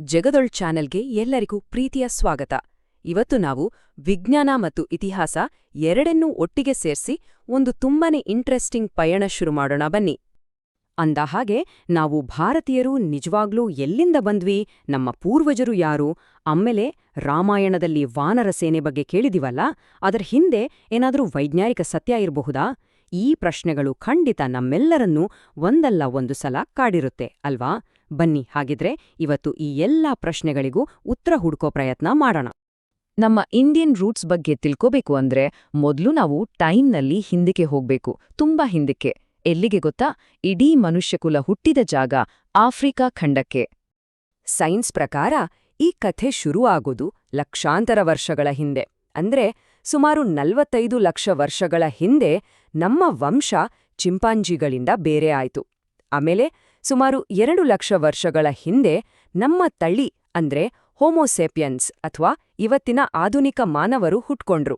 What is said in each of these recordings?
ಜಗದೊಳ್ ಚಾನೆಲ್ಗೆ ಎಲ್ಲರಿಗೂ ಪ್ರೀತಿಯ ಸ್ವಾಗತ. ಇವತ್ತು ನಾವು ವಿಜ್ಞಾನ ಮತ್ತು ಇತಿಹಾಸ ಎರಡನ್ನೂ ಒಟ್ಟಿಗೆ ಸೇರ್ಸಿ ಒಂದು ತುಂಬಾನೇ ಇಂಟ್ರೆಸ್ಟಿಂಗ್ ಪಯಣ ಶುರು ಮಾಡೋಣ ಬನ್ನಿ. ಅಂದಹಾಗೆ ನಾವು ಭಾರತೀಯರು ನಿಜವಾಗ್ಲೂ ಎಲ್ಲಿಂದ ಬಂದ್ವಿ, ನಮ್ಮ ಪೂರ್ವಜರು ಯಾರು, ಆಮೇಲೆ ರಾಮಾಯಣದಲ್ಲಿ ವಾನರ ಸೇನೆ ಬಗ್ಗೆ ಕೇಳಿದಿವಲ್ಲ, ಅದರ ಹಿಂದೆ ಏನಾದರೂ ವೈಜ್ಞಾನಿಕ ಸತ್ಯ ಇರಬಹುದಾ? ಈ ಪ್ರಶ್ನೆಗಳು ಖಂಡಿತ ನಮ್ಮೆಲ್ಲರನ್ನೂ ಒಂದಲ್ಲ ಒಂದು ಸಲ ಕಾಡಿರುತ್ತೆ, ಅಲ್ವಾ? ಬನ್ನಿ. ಹಾಗಿದ್ರೆ ಇವತ್ತು ಈ ಎಲ್ಲಾ ಪ್ರಶ್ನೆಗಳಿಗೂ ಉತ್ತರ ಹುಡ್ಕೋ ಪ್ರಯತ್ನ ಮಾಡೋಣ. ನಮ್ಮ ಇಂಡಿಯನ್ ರೂಟ್ಸ್ ಬಗ್ಗೆ ತಿಳ್ಕೋಬೇಕು ಅಂದ್ರೆ ಮೊದಲು ನಾವು ಟೈಮ್ನಲ್ಲಿ ಹಿಂದಕ್ಕೆ ಹೋಗ್ಬೇಕು. ತುಂಬಾ ಹಿಂದಕ್ಕೆ. ಎಲ್ಲಿಗೆ ಗೊತ್ತಾ? ಇಡೀ ಮನುಷ್ಯಕುಲ ಹುಟ್ಟಿದ ಜಾಗ ಆಫ್ರಿಕಾ ಖಂಡಕ್ಕೆ. ಸೈನ್ಸ್ ಪ್ರಕಾರ ಈ ಕಥೆ ಶುರು ಆಗೋದು ಲಕ್ಷಾಂತರ ವರ್ಷಗಳ ಹಿಂದೆ. ಅಂದ್ರೆ ಸುಮಾರು ನಲ್ವತ್ತೈದು ಲಕ್ಷ ವರ್ಷಗಳ ಹಿಂದೆ ನಮ್ಮ ವಂಶ ಚಿಂಪಾಂಜಿಗಳಿಂದ ಬೇರೆ ಆಯ್ತು. ಆಮೇಲೆ ಸುಮಾರು ಎರಡು ಲಕ್ಷ ವರ್ಷಗಳ ಹಿಂದೆ ನಮ್ಮ ತಳಿ ಅಂದ್ರೆ ಹೋಮೋಸೆಪಿಯನ್ಸ್ ಅಥವಾ ಇವತ್ತಿನ ಆಧುನಿಕ ಮಾನವರು ಹುಟ್ಕೊಂಡ್ರು.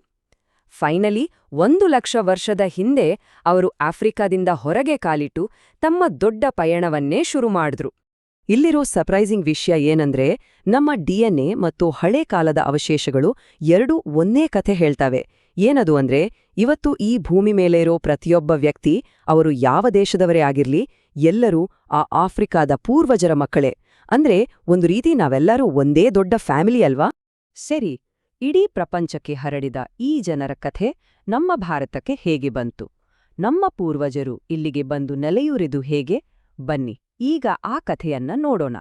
ಫೈನಲಿ ಒಂದು ಲಕ್ಷ ವರ್ಷದ ಹಿಂದೆ ಅವರು ಆಫ್ರಿಕಾದಿಂದ ಹೊರಗೆ ಕಾಲಿಟ್ಟು ತಮ್ಮ ದೊಡ್ಡ ಪಯಣವನ್ನೇ ಶುರು ಮಾಡಿದ್ರು. ಇಲ್ಲಿರೋ ಸರ್ಪ್ರೈಸಿಂಗ್ ವಿಷಯ ಏನಂದ್ರೆ ನಮ್ಮ ಡಿಎನ್ಎ ಮತ್ತು ಹಳೆ ಕಾಲದ ಅವಶೇಷಗಳು ಎರಡೂ ಒಂದೇ ಕಥೆ ಹೇಳ್ತವೆ. ಏನದು ಅಂದ್ರೆ ಇವತ್ತು ಈ ಭೂಮಿ ಮೇಲೆ ಇರೋ ಪ್ರತಿಯೊಬ್ಬ ವ್ಯಕ್ತಿ ಅವರು ಯಾವ ದೇಶದವರೇ ಆಗಿರ್ಲಿ ಎಲ್ಲರೂ ಆ ಆಫ್ರಿಕಾದ ಪೂರ್ವಜರ ಮಕ್ಕಳೇ. ಅಂದ್ರೆ ಒಂದು ರೀತಿ ನಾವೆಲ್ಲರೂ ಒಂದೇ ದೊಡ್ಡ ಫ್ಯಾಮಿಲಿ ಅಲ್ವಾ? ಸರಿ, ಇಡೀ ಪ್ರಪಂಚಕ್ಕೆ ಹರಡಿದ ಈ ಜನರ ಕಥೆ ನಮ್ಮ ಭಾರತಕ್ಕೆ ಹೇಗೆ ಬಂತು? ನಮ್ಮ ಪೂರ್ವಜರು ಇಲ್ಲಿಗೆ ಬಂದು ನೆಲೆಯೂರಿದು ಹೇಗೆ? ಬನ್ನಿ, ಈಗ ಆ ಕಥೆಯನ್ನ ನೋಡೋಣ.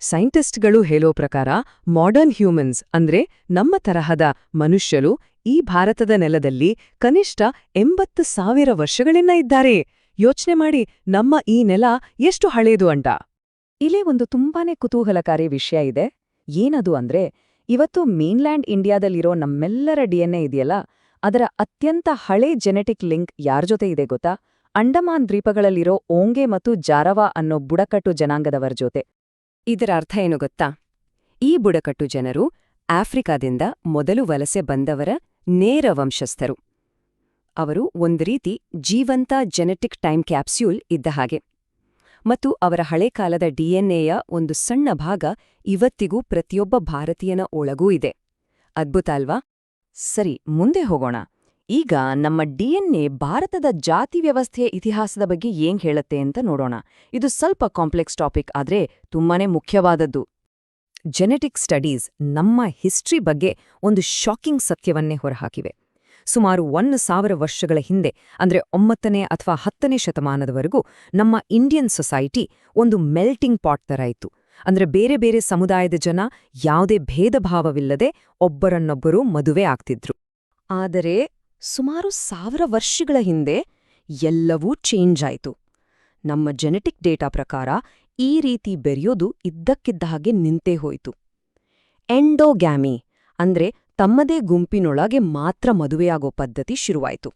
ಸೈಂಟಿಸ್ಟ್ಗಳು ಹೇಳೋ ಪ್ರಕಾರ ಮಾಡರ್ನ್ ಹ್ಯೂಮನ್ಸ್ ಅಂದ್ರೆ ನಮ್ಮ ತರಹದ ಮನುಷ್ಯರು ಈ ಭಾರತದ ನೆಲದಲ್ಲಿ ಕನಿಷ್ಠ ಎಂಬತ್ತು ಸಾವಿರ ವರ್ಷಗಳಿಂದ ಇದ್ದಾರೆ. ಯೋಚನೆ ಮಾಡಿ ನಮ್ಮ ಈ ನೆಲ ಎಷ್ಟು ಹಳೇದು ಅಂಟ ಇಲ್ಲೇ ಒಂದು ತುಂಬಾನೇ ಕುತೂಹಲಕಾರಿ ವಿಷಯ ಇದೆ. ಏನದು ಅಂದ್ರೆ, ಇವತ್ತು ಮೇನ್ಲ್ಯಾಂಡ್ ಇಂಡಿಯಾದಲ್ಲಿರೋ ನಮ್ಮೆಲ್ಲರ ಡಿಎನ್ಎ ಇದೆಯಲ್ಲ, ಅದರ ಅತ್ಯಂತ ಹಳೆ ಜೆನೆಟಿಕ್ ಲಿಂಕ್ ಯಾರ ಜೊತೆ ಇದೆ ಗೊತ್ತಾ? ಅಂಡಮಾನ್ ದ್ವೀಪಗಳಲ್ಲಿರೋ ಓಂಗೆ ಮತ್ತು ಜಾರವಾ ಅನ್ನೋ ಬುಡಕಟ್ಟು ಜನಾಂಗದವರ ಜೊತೆ. ಇದರ ಅರ್ಥ ಏನು ಗೊತ್ತಾ? ಈ ಬುಡಕಟ್ಟು ಜನರು ಆಫ್ರಿಕಾದಿಂದ ಮೊದಲು ವಲಸೆ ಬಂದವರ ನೇರ ವಂಶಸ್ಥರು. ಅವರು ಒಂದು ರೀತಿ ಜೀವಂತ ಜೆನೆಟಿಕ್ ಟೈಮ್ ಕ್ಯಾಪ್ಸ್ಯೂಲ್ ಇದ್ದ ಹಾಗೆ. ಮತ್ತು ಅವರ ಹಳೆ ಕಾಲದ ಡಿಎನ್ಎಯ ಒಂದು ಸಣ್ಣ ಭಾಗ ಇವತ್ತಿಗೂ ಪ್ರತಿಯೊಬ್ಬ ಭಾರತೀಯನ ಒಳಗೂ ಇದೆ. ಅದ್ಭುತ ಅಲ್ವಾ? ಸರಿ, ಮುಂದೆ ಹೋಗೋಣ. ಈಗ ನಮ್ಮ ಡಿಎನ್ಎ ಭಾರತದ ಜಾತಿ ವ್ಯವಸ್ಥೆಯ ಇತಿಹಾಸದ ಬಗ್ಗೆ ಏನ್ ಹೇಳುತ್ತೆ ಅಂತ ನೋಡೋಣ. ಇದು ಸ್ವಲ್ಪ ಕಾಂಪ್ಲೆಕ್ಸ್ ಟಾಪಿಕ್ ಆದ್ರೆ ತುಂಬಾನೇ ಮುಖ್ಯವಾದದ್ದು. ಜೆನೆಟಿಕ್ ಸ್ಟಡೀಸ್ ನಮ್ಮ ಹಿಸ್ಟ್ರಿ ಬಗ್ಗೆ ಒಂದು ಶಾಕಿಂಗ್ ಸತ್ಯವನ್ನೇ ಹೊರಹಾಕಿವೆ. ಸುಮಾರು ಒಂದು ಸಾವಿರ ವರ್ಷಗಳ ಹಿಂದೆ, ಅಂದ್ರೆ ಒಂಬತ್ತನೇ ಅಥವಾ ಹತ್ತನೇ ಶತಮಾನದವರೆಗೂ, ನಮ್ಮ ಇಂಡಿಯನ್ ಸೊಸೈಟಿ ಒಂದು ಮೆಲ್ಟಿಂಗ್ ಪಾಟ್ ಥರ ಇತ್ತು. ಅಂದ್ರೆ ಬೇರೆ ಬೇರೆ ಸಮುದಾಯದ ಜನ ಯಾವುದೇ ಭೇದ ಭಾವವಿಲ್ಲದೆ ಒಬ್ಬರನ್ನೊಬ್ಬರು ಮದುವೆ ಆಗ್ತಿದ್ರು. ಆದರೆ ಸುಮಾರು ಸಾವಿರ ವರ್ಷಗಳ ಹಿಂದೆ ಎಲ್ಲವೂ ಚೇಂಜ್ ಆಯಿತು. ನಮ್ಮ ಜೆನೆಟಿಕ್ ಡೇಟಾ ಪ್ರಕಾರ ಈ ರೀತಿ ಬೆರೆಯೋದು ಇದ್ದಕ್ಕಿದ್ದ ಹಾಗೆ ನಿಂತೇ ಹೋಯಿತು. ಎಂಡೋಗ್ಯಾಮಿ ಅಂದ್ರೆ ತಮ್ಮದೇ ಗುಂಪಿನೊಳಗೆ ಮಾತ್ರ ಮದುವೆಯಾಗೋ ಪದ್ಧತಿ ಶುರುವಾಯಿತು.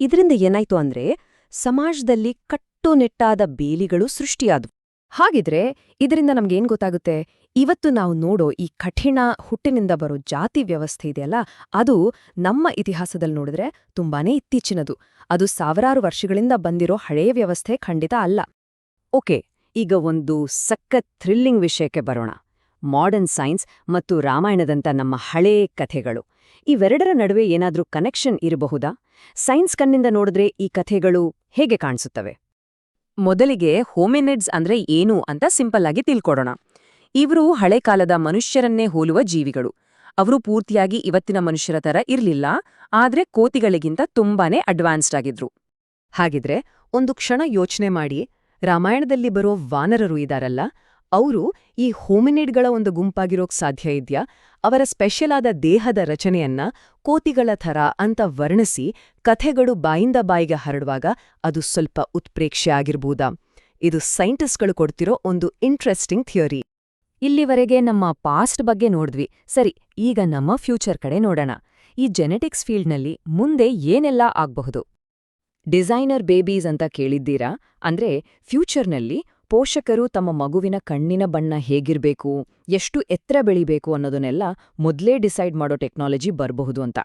ಇದರಿಂದ ಏನಾಯ್ತು ಅಂದ್ರೆ ಸಮಾಜದಲ್ಲಿ ಕಟ್ಟುನಿಟ್ಟಾದ ಬೇಲಿಗಳು ಸೃಷ್ಟಿಯಾದವು. ಹಾಗಿದ್ರೆ ಇದರಿಂದ ನಮ್ಗೇನ್ ಗೊತ್ತಾಗುತ್ತೆ? ಇವತ್ತು ನಾವು ನೋಡೋ ಈ ಕಠಿಣ ಹುಟ್ಟಿನಿಂದ ಬರೋ ಜಾತಿ ವ್ಯವಸ್ಥೆ ಇದೆಯಲ್ಲ, ಅದು ನಮ್ಮ ಇತಿಹಾಸದಲ್ಲಿ ನೋಡಿದ್ರೆ ತುಂಬಾನೇ ಇತ್ತೀಚಿನದು. ಅದು ಸಾವಿರಾರು ವರ್ಷಗಳಿಂದ ಬಂದಿರೋ ಹಳೆಯ ವ್ಯವಸ್ಥೆ ಖಂಡಿತ ಅಲ್ಲ. ಓಕೆ, ಈಗ ಒಂದು ಸಖತ್ ಥ್ರಿಲ್ಲಿಂಗ್ ವಿಷಯಕ್ಕೆ ಬರೋಣ. ಮಾಡರ್ನ್ ಸೈನ್ಸ್ ಮತ್ತು ರಾಮಾಯಣದಂಥ ನಮ್ಮ ಹಳೇ ಕಥೆಗಳು. ಇವೆರಡರ ನಡುವೆ ಏನಾದರೂ ಕನೆಕ್ಷನ್ ಇರಬಹುದಾ? ಸೈನ್ಸ್ ಕಣ್ಣಿಂದ ನೋಡಿದ್ರೆ ಈ ಕಥೆಗಳು ಹೇಗೆ ಕಾಣಿಸುತ್ತವೆ? ಮೊದಲಿಗೆ ಹೋಮಿನಿಡ್ಸ್ ಅಂದ್ರೆ ಏನು ಅಂತ ಸಿಂಪಲ್ ಆಗಿ ತಿಳ್ಕೊಡೋಣ. ಇವರು ಹಳೆ ಕಾಲದ ಮನುಷ್ಯರನ್ನೇ ಹೋಲುವ ಜೀವಿಗಳು. ಅವರು ಪೂರ್ತಿಯಾಗಿ ಇವತ್ತಿನ ಮನುಷ್ಯರ ತರ ಇರಲಿಲ್ಲ, ಆದ್ರೆ ಕೋತಿಗಳಿಗಿಂತ ತುಂಬಾನೇ ಅಡ್ವಾನ್ಸ್ಡ್ ಆಗಿದ್ರು. ಹಾಗಿದ್ರೆ ಒಂದು ಕ್ಷಣ ಯೋಚನೆ ಮಾಡಿ ರಾಮಾಯಣದಲ್ಲಿ ಬರೋ ವಾನರರು ಇದಾರಲ್ಲ ಅವರು ಈ ಹೋಮಿನಿಡ್ಗಳ ಒಂದು ಗುಂಪಾಗಿರೋಕ್ ಸಾಧ್ಯ ಇದ್ಯಾ? ಅವರ ಸ್ಪೆಷಲ್ ಆದ ದೇಹದ ರಚನೆಯನ್ನ ಕೋತಿಗಳ ಥರ ಅಂತ ವರ್ಣಿಸಿ ಕಥೆಗಳು ಬಾಯಿಂದ ಬಾಯಿಗೆ ಹರಡುವಾಗ ಅದು ಸ್ವಲ್ಪ ಉತ್ಪ್ರೇಕ್ಷೆ ಆಗಿರ್ಬೋದಾ? ಇದು ಸೈಂಟಿಸ್ಟ್ಗಳು ಕೊಡ್ತಿರೋ ಒಂದು ಇಂಟ್ರೆಸ್ಟಿಂಗ್ ಥಿಯರಿ. ಇಲ್ಲಿವರೆಗೆ ನಮ್ಮ ಪಾಸ್ಟ್ ಬಗ್ಗೆ ನೋಡಿದ್ವಿ. ಸರಿ, ಈಗ ನಮ್ಮ ಫ್ಯೂಚರ್ ಕಡೆ ನೋಡೋಣ. ಈ ಜೆನೆಟಿಕ್ಸ್ ಫೀಲ್ಡ್ನಲ್ಲಿ ಮುಂದೆ ಏನೆಲ್ಲ ಆಗ್ಬಹುದು? ಡಿಸೈನರ್ ಬೇಬೀಸ್ ಅಂತ ಕೇಳಿದ್ದೀರಾ? ಅಂದ್ರೆ ಫ್ಯೂಚರ್ನಲ್ಲಿ ಪೋಷಕರು ತಮ್ಮ ಮಗುವಿನ ಕಣ್ಣಿನ ಬಣ್ಣ ಹೇಗಿರ್ಬೇಕು, ಎಷ್ಟು ಎತ್ತರ ಬೆಳಿಬೇಕು ಅನ್ನೋದನ್ನೆಲ್ಲ ಮೊದಲೇ ಡಿಸೈಡ್ ಮಾಡೋ ಟೆಕ್ನಾಲಜಿ ಬರಬಹುದು ಅಂತ.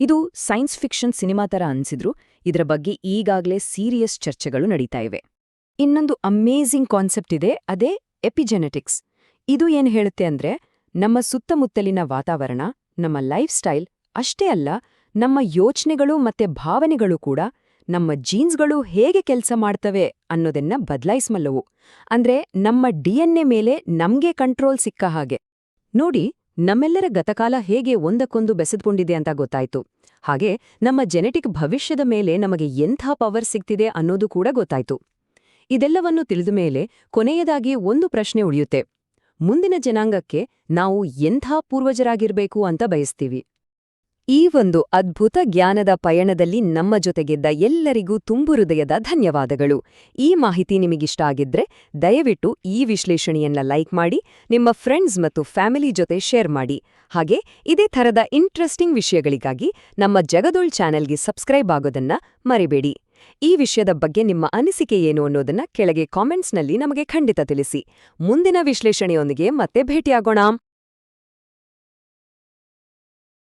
ಇದು ಸೈನ್ಸ್ ಫಿಕ್ಷನ್ ಸಿನಿಮಾ ತರ ಅನ್ಸಿದ್ರು, ಇದರ ಬಗ್ಗೆ ಈಗಾಗಲೇ ಸೀರಿಯಸ್ ಚರ್ಚೆಗಳು ನಡೀತಾ ಇವೆ. ಇನ್ನೊಂದು ಅಮೇಜಿಂಗ್ ಕಾನ್ಸೆಪ್ಟ್ ಇದೆ, ಅದೇ ಎಪಿಜೆನೆಟಿಕ್ಸ್. ಇದು ಏನ್ ಹೇಳುತ್ತೆ ಅಂದ್ರೆ, ನಮ್ಮ ಸುತ್ತಮುತ್ತಲಿನ ವಾತಾವರಣ, ನಮ್ಮ ಲೈಫ್ ಸ್ಟೈಲ್ ಅಷ್ಟೇ ಅಲ್ಲ, ನಮ್ಮ ಯೋಚನೆಗಳು ಮತ್ತೆ ಭಾವನೆಗಳು ಕೂಡ ನಮ್ಮ ಜೀನ್ಸ್ಗಳು ಹೇಗೆ ಕೆಲಸ ಮಾಡ್ತವೆ ಅನ್ನೋದನ್ನ ಬದಲಾಯಿಸ್ಮಲ್ಲವು. ಅಂದ್ರೆ ನಮ್ಮ ಡಿಎನ್ಎ ಮೇಲೆ ನಮ್ಗೆ ಕಂಟ್ರೋಲ್ ಸಿಕ್ಕ ಹಾಗೆ. ನೋಡಿ, ನಮ್ಮೆಲ್ಲರ ಗತಕಾಲ ಹೇಗೆ ಒಂದಕ್ಕೊಂದು ಬೆಸೆದುಕೊಂಡಿದೆ ಅಂತ ಗೊತ್ತಾಯ್ತು. ಹಾಗೆ ನಮ್ಮ ಜೆನೆಟಿಕ್ ಭವಿಷ್ಯದ ಮೇಲೆ ನಮಗೆ ಎಂಥ ಪವರ್ ಸಿಗ್ತಿದೆ ಅನ್ನೋದು ಕೂಡ ಗೊತ್ತಾಯ್ತು. ಇದೆಲ್ಲವನ್ನು ತಿಳಿದ ಮೇಲೆ ಕೊನೆಯದಾಗಿ ಒಂದು ಪ್ರಶ್ನೆ ಉಳಿಯುತ್ತೆ. ಮುಂದಿನ ಜನಾಂಗಕ್ಕೆ ನಾವು ಎಂಥ ಪೂರ್ವಜರಾಗಿರ್ಬೇಕು ಅಂತ ಬಯಸ್ತೀವಿ? ಈ ಒಂದು ಅದ್ಭುತ ಜ್ಞಾನದ ಪಯಣದಲ್ಲಿ ನಮ್ಮ ಜೊತೆಗಿದ್ದ ಎಲ್ಲರಿಗೂ ತುಂಬು ಹೃದಯದ ಧನ್ಯವಾದಗಳು. ಈ ಮಾಹಿತಿ ನಿಮಗಿಷ್ಟ ಆಗಿದ್ರೆ ದಯವಿಟ್ಟು ಈ ವಿಶ್ಲೇಷಣೆಯನ್ನ ಲೈಕ್ ಮಾಡಿ, ನಿಮ್ಮ ಫ್ರೆಂಡ್ಸ್ ಮತ್ತು ಫ್ಯಾಮಿಲಿ ಜೊತೆ ಶೇರ್ ಮಾಡಿ. ಹಾಗೆ ಇದೇ ಥರದ ಇಂಟ್ರೆಸ್ಟಿಂಗ್ ವಿಷಯಗಳಿಗಾಗಿ ನಮ್ಮ ಜಗದೋಳ್ ಚಾನೆಲ್ಗೆ ಸಬ್ಸ್ಕ್ರೈಬ್ ಆಗೋದನ್ನ ಮರಿಬೇಡಿ. ಈ ವಿಷಯದ ಬಗ್ಗೆ ನಿಮ್ಮ ಅನಿಸಿಕೆ ಏನು ಅನ್ನೋದನ್ನ ಕೆಳಗೆ ಕಾಮೆಂಟ್ಸ್ನಲ್ಲಿ ನಮಗೆ ಖಂಡಿತ ತಿಳಿಸಿ. ಮುಂದಿನ ವಿಶ್ಲೇಷಣೆಯೊಂದಿಗೆ ಮತ್ತೆ ಭೇಟಿಯಾಗೋಣ.